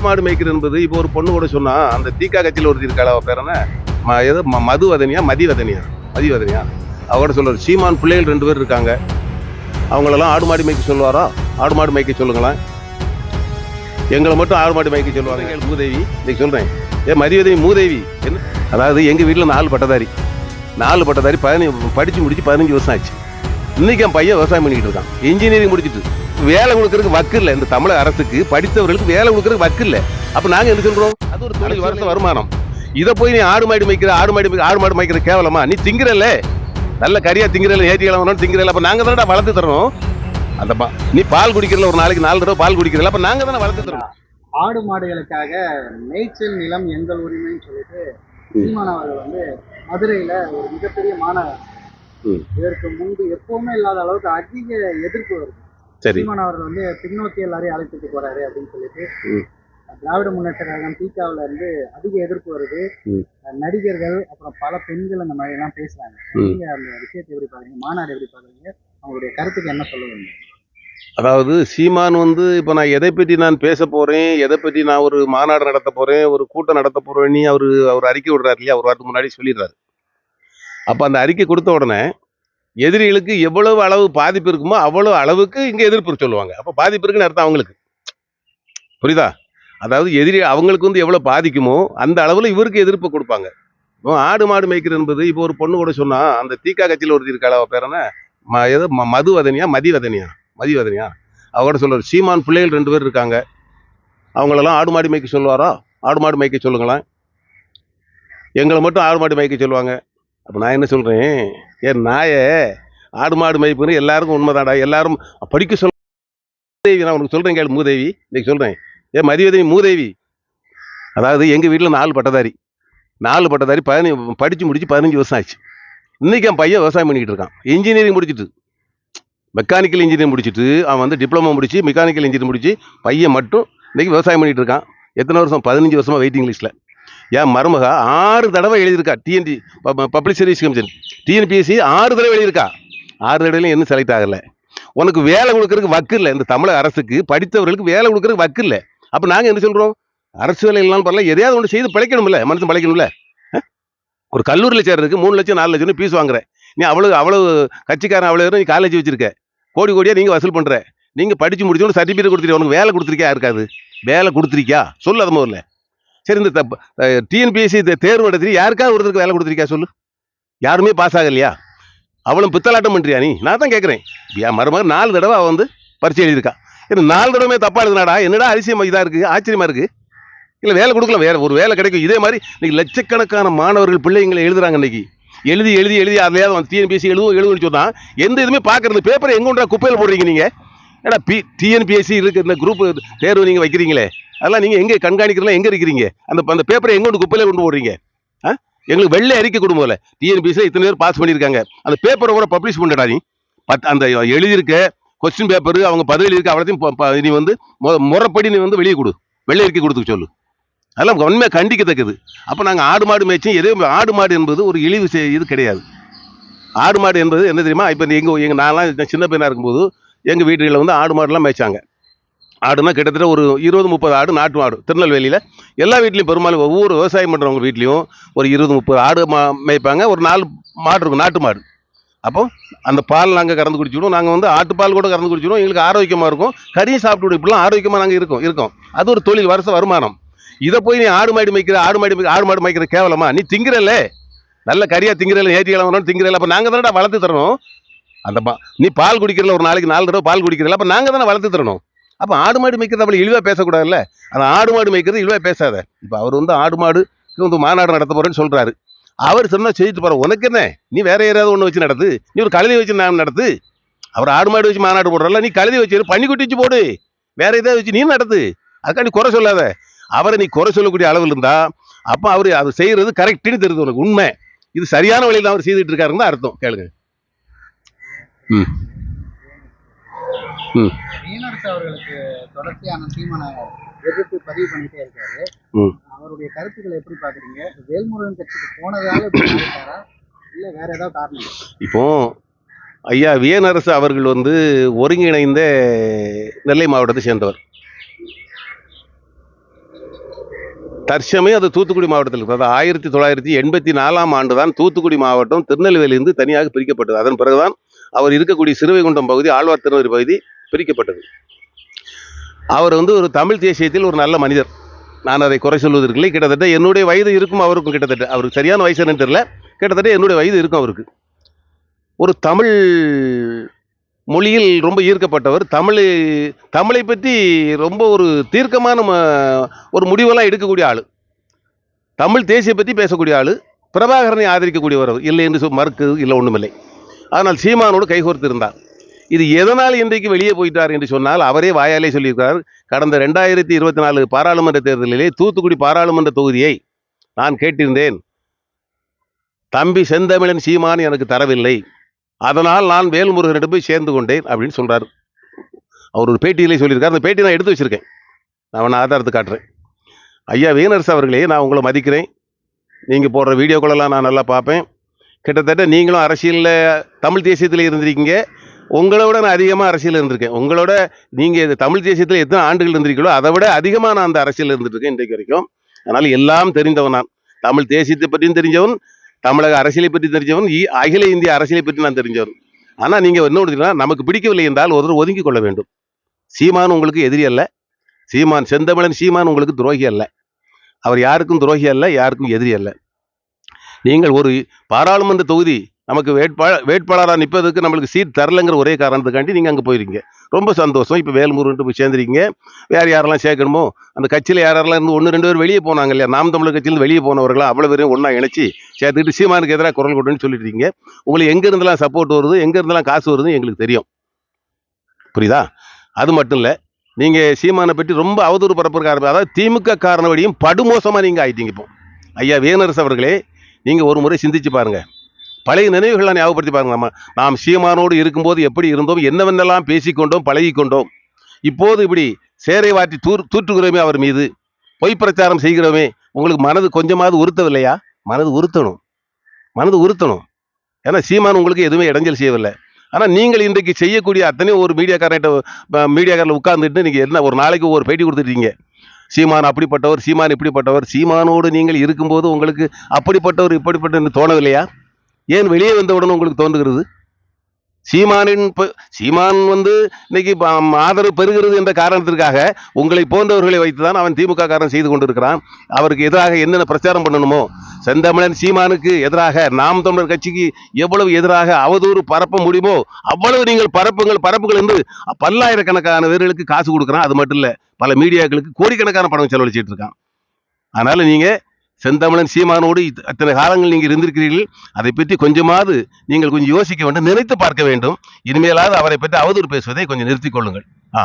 மாடு மேய்க்கிறது என்பது இப்போ ஒரு பொண்ணு கூட சொன்னா அந்த தீக்கா கட்சியில் ஒருத்தி இருக்காள் அவ பேர் என்ன? ம- ஏதோ மது வதனியா மதி வதனியா மதி வதனியா அவட சொல்றாரு சீமான் பிள்ளைகள் ரெண்டு பேர் இருக்காங்க. அவங்களெல்லாம் ஆடு மாடு மேய்க்க சொல்லுவாரா? ஆடு மாடு மேய்க்க சொல்லுங்களேன். எங்களை மட்டும் ஆடு மாடு மேய்க்க சொல்லுவாங்க எங்கள் மூதேவி. இன்னைக்கு சொல்றேன். ஏ மதிவதேவி மூதேவி. என்ன? அதாவது எங்க வீட்டில் நாலு பட்டதாரி. நாலு பட்டதாரி பதினஞ்சு படிச்சு முடிச்சு பதினஞ்சு வருஷம் ஆச்சு. இன்னைக்கு என் பையன் விவசாயம் பண்ணிக்கிட்டு இருக்கான். இன்ஜினியரிங் முடிச்சிட்டு. வேலை கொடுக்கறதுக்கு வக்கு இல்லை. இந்த தமிழக அரசுக்கு படித்தவர்களுக்கு வேலை கொடுக்கறதுக்கு வக்கு இல்லை. அப்ப நாங்க என்ன சொல்றோம்? அது ஒரு தொழில் வருஷ வருமானம். இதை போய் நீ ஆடு மாடு மேய்க்கிற ஆடு மாடு ஆடு மாடு மேய்க்கிற கேவலமா? நீ திங்கிறல்ல. நல்ல கரியா திங்கிறல ஏற்றி கிளம்பணும் திங்கிறல அப்ப நாங்க தானடா வளர்த்து தரணும்? அந்த பா- நீ பால் குடிக்கிறல ஒரு நாளைக்கு நாலு தடவை பால் குடிக்கிறல அப்ப நாங்க தானே வளர்த்து தரணும்? ஆடு மாடுகளுக்காக மேய்ச்சல் நிலம் எங்கள் உரிமைன்னு சொல்லிட்டு சீமான் அவர்கள் வந்து மதுரையில ஒரு மிகப்பெரிய மாநாடு ம். இதற்கு முன்பு எப்பவுமே இல்லாத அளவுக்கு அதிக எதிர்ப்பு வருது. சரி. சீமான் அவர்கள் வந்து பின்னோக்கி எல்லாரையும் அழைத்துட்டு போறாரு அப்படின்னு சொல்லிட்டு. திராவிட முன்னேற்ற கழகம் தீக்காவுல இருந்து அதிக எதிர்ப்பு வருது. நடிகர்கள் அப்புறம் பல பெண்கள் அந்த மாதிரி எல்லாம் பேசுறாங்க. நீங்க அந்த விஷயத்தை எப்படி பாக்குறீங்க? மாநாடு எப்படி பாக்குறீங்க? அவங்களுடைய கருத்துக்கு என்ன சொல்லுவீங்க அதாவது சீமான் வந்து இப்போ நான் எதை பற்றி நான் பேச போறேன் எதை பற்றி நான் ஒரு மாநாடு நடத்த போறேன் ஒரு கூட்டம் நடத்த போறேன்னு அவர் அவர் அறிக்கை விடுறாரு இல்லையா? ஒரு வாரத்துக்கு முன்னாடி சொல்லிடுறாரு. அப்போ அந்த அறிக்கை கொடுத்த உடனே எதிரிகளுக்கு எவ்வளவு அளவு பாதிப்பு இருக்குமோ அவ்வளவு அளவுக்கு இங்கே எதிர்ப்பு சொல்லுவாங்க. அப்போ பாதிப்பு இருக்குன்னு அர்த்தம் அவங்களுக்கு. புரியுதா? அதாவது எதிரி அவங்களுக்கு வந்து எவ்வளோ பாதிக்குமோ அந்த அளவில் இவருக்கு எதிர்ப்பு கொடுப்பாங்க. இப்போ ஆடு மாடு மேய்க்கிறது என்பது இப்போ ஒரு பொண்ணு கூட சொன்னால் அந்த தீக்கா கட்சியில் ஒருத்தி இருக்காள் அவ ம- ஏதோ ம- மது வதனியா மதி வதனியா மதி வதனியா சீமான் பிள்ளைகள் ரெண்டு பேர் இருக்காங்க. அவங்களெல்லாம் ஆடு மாடு மேய்க்க சொல்லுவாரா? ஆடு மாடு மேய்க்க சொல்லுங்களேன். எங்களை மட்டும் ஆடு மாடு மேய்க்க சொல்லுவாங்க. அப்போ நான் என்ன சொல்கிறேன் ஏன் நாயே ஆடு மாடு மேய்ப்புன்னு எல்லாருக்கும் உண்மைதாடா எல்லாரும் படிக்க சொல்ல மூதேவி நான் உனக்கு சொல்கிறேன் கேளு மூதேவி. இன்னைக்கு சொல்கிறேன் ஏன் மதியதேவி மூதேவி. அதாவது எங்கள் வீட்டில் நாலு பட்டதாரி. நாலு பட்டதாரி பதினஞ்சு படித்து முடித்து பதினஞ்சு வருஷம் ஆச்சு. இன்றைக்கி என் பையன் விவசாயம் பண்ணிக்கிட்டு இருக்கான். இன்ஜினியரிங் முடிச்சிட்டு. மெக்கானிக்கல் இன்ஜினியரிங் முடிச்சுட்டு அவன் வந்து டிப்ளமோ முடிச்சு மெக்கானிக்கல் இன்ஜினியரிங் முடிச்சு பையன் மட்டும் இன்றைக்கி விவசாயம் பண்ணிகிட்டு இருக்கான். எத்தனை வருஷம்? பதினஞ்சு வருஷமாக வெயிட்டிங் லிஸ்ட்டில் என் மருமக ஆறு தடவை எழுதியிருக்கா. DND public service commission TNPSC ஆறு தடவை எழுதியிருக்கா. ஆறு தடவையிலும் இன்னும் செலக்ட் ஆகலை. உனக்கு வேலை கொடுக்கறதுக்கு வக்கு இல்லை. இந்த தமிழக அரசுக்கு படித்தவர்களுக்கு வேலை கொடுக்கறதுக்கு வக்கு இல்லை. அப்போ நாங்கள் என்ன சொல்கிறோம் அரசு வேலை இல்லைனாலும் பரவாயில்ல. எதையாவது ஒன்று செய்து பழைக்கணும்ல. மனுஷன் பழைக்கணும்ல. ஒரு கல்லூரியில் சேர்றதுக்கு மூணு லட்சம் நாலு லட்சம் ஃபீஸ் வாங்குறேன் நீ அவ்வளோ அவ்வளோ கட்சிக்காரன் அவ்வளோ நீ காலேஜ் வச்சிருக்க. கோடி கோடியாக நீங்கள் வசூல் பண்ணுற நீங்கள் படித்து முடிச்சோன்னு சர்டிஃபிகேட் கொடுத்துருக்கீங்க உனக்கு வேலை கொடுத்துருக்கியா? இருக்காது வேலை கொடுத்துருக்கியா? சொல்லு அது முதல்ல. சரி இந்த டிஎன்பிஎஸ்சி தேர்வு நடத்தி யாருக்காவது ஒருத்தருக்கு வேலை கொடுத்துருக்கியா சொல்லு? யாருமே பாஸ் ஆகலையா? அவளும் பித்தலாட்டம் பண்ணுறியா நீ? நான் தான் கேட்குறேன் என் நாலு தடவை அவன் வந்து பரிச்சை எழுதியிருக்கா. இது நாலு தடவை தப்பா எழுதுனாடா? என்னடா அதிசயம் இதாக இருக்குது ஆச்சரியமா இருக்கு? இல்லை வேலை கொடுக்கலாம் வேற ஒரு வேலை கிடைக்கும். இதே மாதிரி இன்னைக்கு லட்சக்கணக்கான மாணவர்கள் பிள்ளைங்களை எழுதுறாங்க இன்னைக்கு. எழுதி எழுதி எழுதி அதுலையாவது வந்து டிஎன்பிஎஸ்சி எழுதுவோம் எழுதுன்னு சொன்னால் எந்த இதுவுமே பார்க்கறது பேப்பரை எங்கே கொண்டா குப்பையில் போடுறீங்க நீங்க? ஏடா பி டிஎன்பிஎஸ்சி இருக்கு இந்த குரூப் தேர்வு நீங்கள் வைக்கிறீங்களே. அதெல்லாம் நீங்கள் எங்கே கண்காணிக்கிறதுலாம் எங்கே இருக்கிறீங்க? அந்த அந்த பேப்பரை எங்கே கொண்டு குப்பையில கொண்டு போடுறீங்க? ஆ? எங்களுக்கு வெள்ளை அறிக்கை கொடுமோல டிஎன்பிஎஸ்சியில் இத்தனை பேர் பாஸ் பண்ணியிருக்காங்க. அந்த பேப்பரை கூட பப்ளிஷ் பண்ணடா நீ. பத் அந்த எழுதியிருக்க கொஸ்டின் பேப்பர் அவங்க பதவியில் இருக்க அவ்வளோத்தையும் நீ வந்து முறைப்படி நீ வந்து வெளியே கொடு. வெள்ளை அறிக்கை கொடுத்துக்க சொல்லு. அதெல்லாம் உண்மையாக கண்டிக்கத்தக்கது. அப்போ நாங்கள் ஆடு மாடு மேய்ச்சி எதுவும் ஆடு மாடு என்பது ஒரு இழிவு செய்- இது கிடையாது. ஆடு மாடு என்பது என்ன தெரியுமா? இப்போ எங்கள் எங்கள் நான்லாம் சின்ன பையனாக இருக்கும்போது எங்கள் வீடுகளில் வந்து ஆடு மாடுலாம் மேய்ச்சாங்க. ஆடுனா கிட்டத்தட்ட ஒரு இருபது முப்பது ஆடு நாட்டு மாடு. திருநெல்வேலியில் எல்லா வீட்லேயும் பெரும்பாலும் ஒவ்வொரு விவசாயம் பண்ணுறவங்க வீட்லேயும் ஒரு இருபது முப்பது ஆடு மா மேய்ப்பாங்க. ஒரு நாலு மாடு இருக்கும் நாட்டு மாடு. அப்போ அந்த பால் நாங்கள் கறந்து குடிச்சிடுவோம் நாங்கள் வந்து ஆட்டுப்பால் கூட கறந்து குடிச்சிடுவோம் எங்களுக்கு ஆரோக்கியமாக இருக்கும். கறியும் சாப்பிட்டு இப்படிலாம் ஆரோக்கியமாக நாங்கள் இருக்கோம் இருக்கோம். அது ஒரு தொழில் வருஷ வருமானம். இதை போய் நீ ஆடு மாடு மேய்க்கிற ஆடு மாடு ஆடு மாடு மேய்க்கிற கேவலமா? நீ திங்கிறல்ல. நல்ல கறியாக திங்கிறல ஏற்றி கிளம்பணும் திங்கிறல அப்போ நாங்கள் தானடா வளர்த்து தரணும். அந்த பா நீ பால் குடிக்கிறல ஒரு நாளைக்கு நாலு தடவை பால் குடிக்கிறல அப்போ நாங்கள் தானே வளர்த்து தரணும். அப்போ ஆடு மாடு மேய்க்கிறது அவ்வளோ இழிவாக பேசக்கூடாதுல்ல? அந்த ஆடு மாடு மேய்க்கிறது இழிவாக பேசாத. இப்போ அவர் வந்து ஆடு மாடு வந்து மாநாடு நடத்த போகிறேன்னு சொல்கிறாரு அவர் சொன்னால் செய்துட்டு போகிறார் உனக்கு என்ன? நீ வேறு யாராவது ஒன்று வச்சு நடத்து. நீ ஒரு கழுதி வச்சு நான் நடத்து. அவர் ஆடு மாடு வச்சு மாநாடு போடுறல நீ கழுதி வச்சு பன்னிக்குட்டி வச்சு போடு. வேறு ஏதாவது வச்சு நீ நடத்து. அதுக்காண்டி குறை சொல்லாத. அவரை நீ குறை சொல்லக்கூடிய அளவில் இருந்தால் அப்போ அவர் அது செய்கிறது கரெக்டுன்னு தெரியுது உனக்கு உண்மை. இது சரியான வழியில் அவர் செய்துட்டு இருக்காருன்னு தான் அர்த்தம். கேளுங்க. ம். ம். மீனரசு அவர்களுக்கு தொடர்ச்சியான சீமான எதிர்ப்பு பதிவு பண்ணிட்டே இருக்காரு. அவருடைய கருத்துக்களை எப்படி பாக்குறீங்க வேல்முருகன் கட்சிக்கு போனதால மாறிட்டாரா இல்ல வேற ஏதாவது காரணம்? இப்போ ஐயா வியனரசு அவர்கள் வந்து ஒருங்கிணைந்த நெல்லை மாவட்டத்தை சேர்ந்தவர். தற்சமயம் அது தூத்துக்குடி மாவட்டத்தில் இருக்கிறது ஆயிரத்தி தொள்ளாயிரத்தி எண்பத்தி நாலாம் ஆண்டு தான் தூத்துக்குடி மாவட்டம் திருநெல்வேலியிலிருந்து தனியாக பிரிக்கப்பட்டது. அதன் பிறகுதான் அவர் இருக்கக்கூடிய சிறுவைகுண்டம் பகுதி ஆழ்வார் திருநெல்வேலி பகுதி பிரிக்கப்பட்டது. அவர் வந்து ஒரு தமிழ் தேசியத்தில் ஒரு நல்ல மனிதர். நான் அதை குறை சொல்வதற்கில்லை. கிட்டத்தட்ட என்னுடைய வயது இருக்கும் அவருக்கும் கிட்டத்தட்ட. அவருக்கு சரியான வயசு என்னன்னு தெரியல. கிட்டத்தட்ட என்னுடைய வயது இருக்கும் அவருக்கு. ஒரு தமிழ் மொழியில் ரொம்ப ஈர்க்கப்பட்டவர். தமிழ் தமிழை பற்றி ரொம்ப ஒரு தீர்க்கமான ஒரு முடிவெல்லாம் எடுக்கக்கூடிய ஆள். தமிழ் தேசிய பற்றி பேசக்கூடிய ஆள். பிரபாகரனை ஆதரிக்கக்கூடியவர் அவர். இல்லை என்று சொல் மறுக்கு இல்லை ஒன்றுமில்லை ஆனால் சீமானோடு கைகோர்த்து இருந்தார் இது எதனால் இன்றைக்கு வெளியே போயிட்டார் என்று சொன்னால் அவரே வாயாலே சொல்லியிருக்கிறார் கடந்த ரெண்டாயிரத்தி இருபத்தி நாலு பாராளுமன்ற தேர்தலிலே தூத்துக்குடி பாராளுமன்ற தொகுதியை நான் கேட்டிருந்தேன். தம்பி செந்தமிழன் சீமான் எனக்கு தரவில்லை. அதனால் நான் வேல்முருகனிடம் போய் சேர்ந்து கொண்டேன் அப்படின்னு சொல்கிறார் அவர் ஒரு பேட்டியிலே சொல்லியிருக்கார். அந்த பேட்டி நான் எடுத்து வச்சிருக்கேன். நான் வேணா ஆதாரத்தை காட்டுறேன். ஐயா வீணரசு அவர்களே நான் உங்களை மதிக்கிறேன். நீங்கள் போடுற வீடியோக்களெல்லாம் நான் நல்லா பார்ப்பேன். கிட்டத்தட்ட நீங்களும் அரசியலில் தமிழ் தேசியத்தில் இருந்திருக்கீங்க. உங்களோட நான் அதிகமாக அரசியல் இருந்திருக்கேன். உங்களோட நீங்கள் தமிழ் தேசியத்தில் எத்தனை ஆண்டுகள் இருந்திருக்கீங்களோ அதை விட அதிகமாக நான் அந்த அரசியல் இருந்துருக்கேன் இன்றைக்கு வரைக்கும். அதனால் எல்லாம் தெரிந்தவன் நான். தமிழ் தேசியத்தை பற்றியும் தெரிஞ்சவன் தமிழக அரசியலை பற்றி தெரிஞ்சவன் இ- அகில இந்திய அரசியலை பற்றி நான் தெரிஞ்சவன். ஆனால் நீங்கள் என்ன கொடுத்தீங்கன்னா நமக்கு பிடிக்கவில்லை என்றால் ஒருவர் ஒதுங்கி கொள்ள வேண்டும். சீமான் உங்களுக்கு எதிரி அல்ல. சீமான் செந்தமிழன் சீமான் உங்களுக்கு துரோகி அல்ல. அவர் யாருக்கும் துரோகி அல்ல யாருக்கும் எதிரி அல்ல. நீங்கள் ஒரு பாராளுமன்ற தொகுதி நமக்கு வேட்பாளர் வேட்பாளராக நிற்பதற்கு நம்மளுக்கு சீட் தரலைங்கிற ஒரே காரணத்துக்காண்டி நீங்கள் அங்கே போயிருக்கீங்க. ரொம்ப சந்தோஷம். இப்போ வேல்முருகன்ட்டு போய் சேர்ந்துருக்கீங்க. வேறு யாரெல்லாம் சேர்க்கணுமோ அந்த கட்சியில் யாரெல்லாம் இருந்து ஒன்று ரெண்டு பேர் வெளியே போனாங்க இல்லையா? நாம் தமிழர் கட்சியிலேருந்து வெளியே போனவர்களாம் அவ்வளோ பேரையும் ஒன்றா இணைச்சி சேர்த்துக்கிட்டு சீமானுக்கு எதிராக குரல் கொடுன்னு சொல்லிட்டு இருக்கீங்க உங்களுக்கு எங்கேருந்துலாம் சப்போர்ட் வருது எங்கேருந்துலாம் காசு வருது எங்களுக்கு தெரியும். புரியுதா? அது மட்டும் இல்லை நீங்கள் சீமானை பற்றி ரொம்ப அவதூறு பரப்புற காரணம் அதாவது திமுக காரணவடியும் படுமோசமாக நீங்கள் ஆயிட்டீங்க இப்போ. ஐயா வேனரசு அவர்களே நீங்கள் ஒரு முறை சிந்திச்சு பாருங்கள் பழைய நினைவுகளை ஞாபகப்படுத்தி பாருங்கள் நம்ம. நாம் சீமானோடு இருக்கும்போது எப்படி இருந்தோம் என்னவென்னெல்லாம் பேசிக்கொண்டோம் பழகிக்கொண்டோம். இப்போது இப்படி சேரை வாட்டி தூர் தூற்றுகிறோமே அவர் மீது. பொய் பிரச்சாரம் செய்கிறோமே. உங்களுக்கு மனது கொஞ்சமாவது உறுத்தவில்லையா? மனது உறுத்தணும். மனது உறுத்தணும். ஏன்னா சீமான் உங்களுக்கு எதுவுமே இடைஞ்சல் செய்யவில்லை. ஆனால் நீங்கள் இன்றைக்கு செய்யக்கூடிய அத்தனையும் ஒரு மீடியாக்காரன்ட்ட மீடியாக்காரில் உட்காந்துட்டு நீங்கள் என்ன ஒரு நாளைக்கு ஒரு பேட்டி கொடுத்துட்டீங்க. சீமான் அப்படிப்பட்டவர் சீமான் இப்படிப்பட்டவர் சீமானோடு நீங்கள் இருக்கும்போது உங்களுக்கு அப்படிப்பட்டவர் இப்படிப்பட்ட தோணவில்லையா? ஏன் வெளியே வந்தவுடன் உங்களுக்கு தோன்றுகிறது? சீமானின் சீமான் வந்து இன்னைக்கு ஆதரவு பெறுகிறது என்ற காரணத்திற்காக உங்களை போன்றவர்களை வைத்து தான் அவன் திமுக காரன் செய்து கொண்டிருக்கிறான். அவருக்கு எதிராக என்னென்ன பிரச்சாரம் பண்ணணுமோ செந்தமிழன் சீமானுக்கு எதிராக நாம் தமிழர் கட்சிக்கு எவ்வளவு எதிராக அவதூறு பரப்ப முடியுமோ அவ்வளவு நீங்கள் பரப்புங்கள் பரப்புகள் என்று பல்லாயிரக்கணக்கான பேர்களுக்கு காசு கொடுக்குறான். அது மட்டும் இல்லை பல மீடியாக்களுக்கு கோடிக்கணக்கான பணம் செலவழிச்சிட்டு இருக்கான். அதனால நீங்கள் செந்தமிழன் சீமானோடு அத்தனை காலங்கள் நீங்கள் இருந்திருக்கிறீர்கள். அதை பற்றி கொஞ்சமாவது நீங்கள் கொஞ்சம் யோசிக்க வேண்டும் நினைத்து பார்க்க வேண்டும். இனிமேலாவது அவரை பற்றி அவதூறு பேசுவதை கொஞ்சம் நிறுத்திக் கொள்ளுங்கள். ஆ